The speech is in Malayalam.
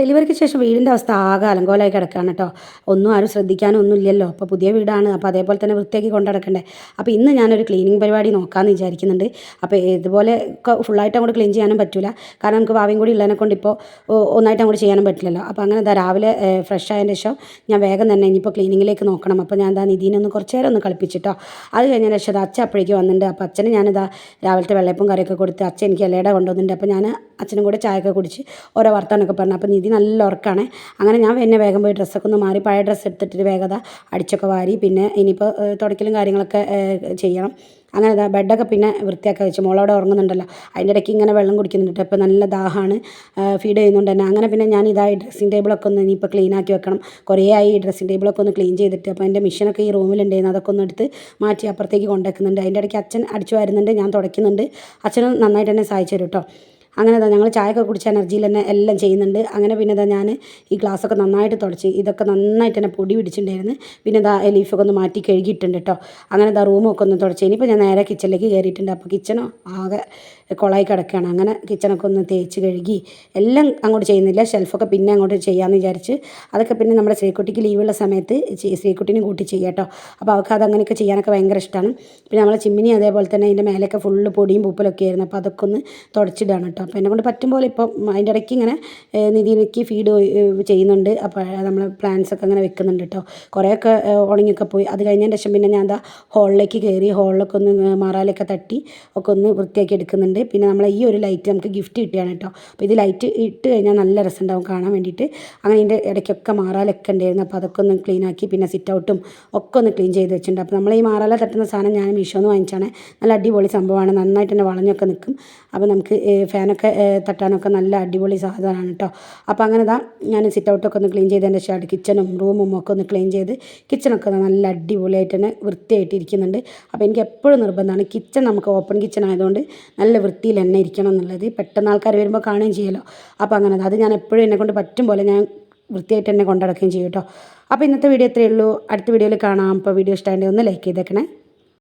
ഡെലിവറിക്ക് ശേഷം വീടിന്റെ അവസ്ഥ ആകെ അലങ്കോലമായി കിടക്കുകയാണ് കേട്ടോ. ഒന്നും ആരും ശ്രദ്ധിക്കാനും ഒന്നും ഇല്ലല്ലോ. അപ്പോൾ പുതിയ വീടാണ്. അപ്പോൾ അതേപോലെ തന്നെ വൃത്തിയാക്കി കൊണ്ടു നടക്കണ്ടേ. അപ്പോൾ ഇന്ന് ഞാനൊരു ക്ലീനിങ് പരിപാടി നോക്കാമെന്ന് വിചാരിക്കുന്നുണ്ട്. അപ്പോൾ ഇതുപോലെ ഫുള്ളായിട്ട് അങ്ങോട്ട് ക്ലീൻ ചെയ്യാനും പറ്റില്ല. കാരണം നമുക്ക് ഭാവിയും കൂടി ഉള്ളതിനെ കൊണ്ട് ഇപ്പോൾ ഒന്നായിട്ട് അങ്ങോട്ട് ചെയ്യാനും പറ്റില്ലല്ലോ. അപ്പോൾ അങ്ങനെ എന്താ രാവിലെ ഫ്രഷ് ആയതിന് ശേഷം ഞാൻ വേഗം തന്നെ ഇനിയിപ്പോൾ ക്ലീനിങ്ങിലേക്ക് നോക്കണം. അപ്പോൾ ഞാൻ എന്താ നിധീനൊന്ന് കുറച്ച് നേരം ഒന്ന് കളിപ്പിച്ചിട്ടോ അത് കഴിഞ്ഞ അത് അച്ഛൻ അപ്പോഴേക്ക് വന്നിട്ടുണ്ട്. അപ്പോൾ അച്ഛന് ഞാനിതാ രാവിലത്തെ വെള്ളയപ്പം കറിയൊക്കെ കൊടുത്ത് അച്ഛൻ എനിക്ക് ഇലയുടെ കൊണ്ടുവന്നിട്ടുണ്ട്. അപ്പോൾ ഞാൻ അച്ഛനും കൂടെ ചായയൊക്കെ കുടിച്ച് ഓരോ വർത്തമാനമൊക്കെ പറഞ്ഞു. അപ്പോൾ നിധി നല്ല ഉറക്കമാണ് അങ്ങനെ ഞാൻ പിന്നെ വേഗം പോയി ഡ്രസ്സൊക്കെ ഒന്ന് മാറി. പഴയ ഡ്രസ്സ് എടുത്തിട്ട് വേഗത അടിച്ചൊക്കെ വാരി. പിന്നെ ഇനിയിപ്പോൾ തുടക്കലും കാര്യങ്ങളൊക്കെ ചെയ്യണം. അങ്ങനെ ഇതാ ബെഡൊക്കെ പിന്നെ വൃത്തിയാക്കി വെച്ചു. മോളവിടെ ഉറങ്ങുന്നുണ്ടല്ലോ. അതിന്റെ ഇടയ്ക്ക് ഇങ്ങനെ വെള്ളം കുടിക്കുന്നുണ്ട് അപ്പോൾ നല്ല ദാഹമാണ് ഫീഡ് ചെയ്യുന്നുണ്ട് തന്നെ അങ്ങനെ പിന്നെ ഞാൻ ഇതായി ഡ്രസ്സിങ് ടേബിളൊക്കെ ഒന്ന് ഇനിയിപ്പോൾ ക്ലീൻ ആക്കി വെക്കണം. കുറേ ആയി ഡ്രസ്സിങ് ടേബിളൊക്കെ ഒന്ന് ക്ലീൻ ചെയ്തിട്ട്. അപ്പോൾ എന്റെ മിഷനൊക്കെ ഈ റൂമിലുണ്ടായിരുന്നു അതൊക്കെ ഒന്ന് എടുത്ത് മാറ്റി അപ്പുറത്തേക്ക് കൊണ്ടുവെക്കുന്നുണ്ട് അതിന്റെ ഇടയ്ക്ക് അച്ഛൻ അടിച്ചു വരുന്നുണ്ട്. ഞാൻ തുടയ്ക്കുന്നുണ്ട്. അച്ഛനും നന്നായിട്ട് തന്നെ സഹായിച്ചു തരും കേട്ടോ. അങ്ങനെ ഞങ്ങൾ ചായയൊക്കെ കുടിച്ച എനർജിയിൽ തന്നെ എല്ലാം ചെയ്യുന്നുണ്ട്. അങ്ങനെ പിന്നെ ഇതാ ഞാൻ ഈ ഗ്ലാസ്സൊക്കെ നന്നായിട്ട് തുടച്ച് ഇതൊക്കെ നന്നായിട്ട് തന്നെ പൊടി പിടിച്ചിട്ടുണ്ടായിരുന്നു. പിന്നെ ഇതാ ലീഫൊക്കെ ഒന്ന് മാറ്റി കഴുകിയിട്ടുണ്ട് കേട്ടോ അങ്ങനെ ഇതാ റൂമൊക്കെ ഒന്ന് തുടച്ച്. ഇനിയിപ്പോൾ ഞാൻ നേരെ കിച്ചണിലേക്ക് കയറിയിട്ടുണ്ട് അപ്പോൾ കിച്ചണോ ആകെ കുളമായി കിടക്കുകയാണ്. അങ്ങനെ കിച്ചണൊക്കെ ഒന്ന് തേച്ച് കഴുകി എല്ലാം അങ്ങോട്ട് ചെയ്യുന്നില്ല. ഷെൽഫൊക്കെ പിന്നെ അങ്ങോട്ട് ചെയ്യാമെന്ന് വിചാരിച്ച് അതൊക്കെ പിന്നെ നമ്മുടെ ശ്രീക്കുട്ടിക്ക് ലീവുള്ള സമയത്ത് ശ്രീക്കുട്ടിനെ കൂട്ടി ചെയ്യാം കേട്ടോ അപ്പോൾ അവൾക്ക് അത് അങ്ങനെയൊക്കെ ചെയ്യാനൊക്കെ ഭയങ്കര ഇഷ്ടമാണ് പിന്നെ നമ്മളെ ചിമ്മിനി അതേപോലെ തന്നെ അതിന്റെ മേലെയൊക്കെ ഫുള്ള് പൊടിയും പൂപ്പലൊക്കെ ആയിരുന്നു. അപ്പോൾ അതൊക്കെ ഒന്ന് തുടച്ചിടാണ് കേട്ടോ അപ്പോൾ എന്നെ പറ്റും പോലെ ഇപ്പോൾ അതിന്റെ ഇടയ്ക്ക് ഇങ്ങനെ നിധിയിലേക്ക് ഫീഡ് ചെയ്യുന്നുണ്ട്. അപ്പോൾ നമ്മൾ പ്ലാന്റ്സ് ഒക്കെ അങ്ങനെ വെക്കുന്നുണ്ട് കേട്ടോ കുറേയൊക്കെ ഉണങ്ങിയൊക്കെ പോയി. അത് കഴിഞ്ഞതിന് ശേഷം പിന്നെ ഞാൻ എന്താ ഹോളിലേക്ക് കയറി ഹോളിലൊക്കെ ഒന്ന് മാറാലൊക്കെ തട്ടി ഒക്കെ ഒന്ന് വൃത്തിയാക്കി എടുക്കുന്നുണ്ട്. പിന്നെ നമ്മൾ ഈ ഒരു ലൈറ്റ് നമുക്ക് ഗിഫ്റ്റ് കിട്ടിയാണ് കേട്ടോ അപ്പോൾ ഇത് ലൈറ്റ് ഇട്ട് കഴിഞ്ഞാൽ നല്ല രസമുണ്ടാവും കാണാൻ വേണ്ടിയിട്ട്. അങ്ങനെ ഇതിന്റെ ഇടയ്ക്കൊക്കെ മാറാലൊക്കെ ഉണ്ടായിരുന്നു. അപ്പോൾ അതൊക്കെ ഒന്ന് ക്ലീൻ ആക്കി പിന്നെ സിറ്റ് ഔട്ടും ഒക്കെ ഒന്ന് ക്ലീൻ ചെയ്ത് വെച്ചിട്ടുണ്ട്. അപ്പോൾ നമ്മൾ ഈ മാറാല തട്ടുന്ന സാധനം ഞാൻ മീഷോന്ന് വാങ്ങിച്ചാണ്. നല്ല അടിപൊളി സംഭവമാണ്. നന്നായിട്ട് തന്നെ വളഞ്ഞൊക്കെ നിൽക്കും അപ്പോൾ നമുക്ക് ഫാനൊക്കെ തട്ടാനൊക്കെ നല്ല അടിപൊളി സാധനമാണ് കേട്ടോ അപ്പോൾ അങ്ങനെ ഇതാ ഞാൻ സിറ്റ് ഔട്ടൊക്കെ ഒന്ന് ക്ലീൻ ചെയ്തതിന്റെ ശേഷം കിച്ചണും റൂമും ഒക്കെ ഒന്ന് ക്ലീൻ ചെയ്ത് കിച്ചണൊക്കെ നല്ല അടിപൊളിയായിട്ട് തന്നെ വൃത്തിയായിട്ട് ഇരിക്കുന്നുണ്ട് അപ്പോൾ എനിക്ക് എപ്പോഴും നിർബന്ധമാണ് കിച്ചൺ നമുക്ക് ഓപ്പൺ കിച്ചൺ ആയതുകൊണ്ട് നല്ല വൃത്തിയിൽ തന്നെ ഇരിക്കണം എന്നുള്ളത് പെട്ടെന്ന് ആൾക്കാർ വരുമ്പോൾ കാണുകയും ചെയ്യലോ അപ്പോൾ അങ്ങനെ അത് ഞാൻ എപ്പോഴും എന്നെ കൊണ്ട് പറ്റും പോലെ ഞാൻ വൃത്തിയായിട്ട് തന്നെ കൊണ്ടടക്കുകയും ചെയ്യും കേട്ടോ. അപ്പോൾ ഇന്നത്തെ വീഡിയോ ഇത്രയേ ഉള്ളൂ. അടുത്ത വീഡിയോയിൽ കാണാം. അപ്പോൾ വീഡിയോ ഇഷ്ടമായിട്ട് ഒന്ന് ലൈക്ക് ചെയ്തേക്കണേ.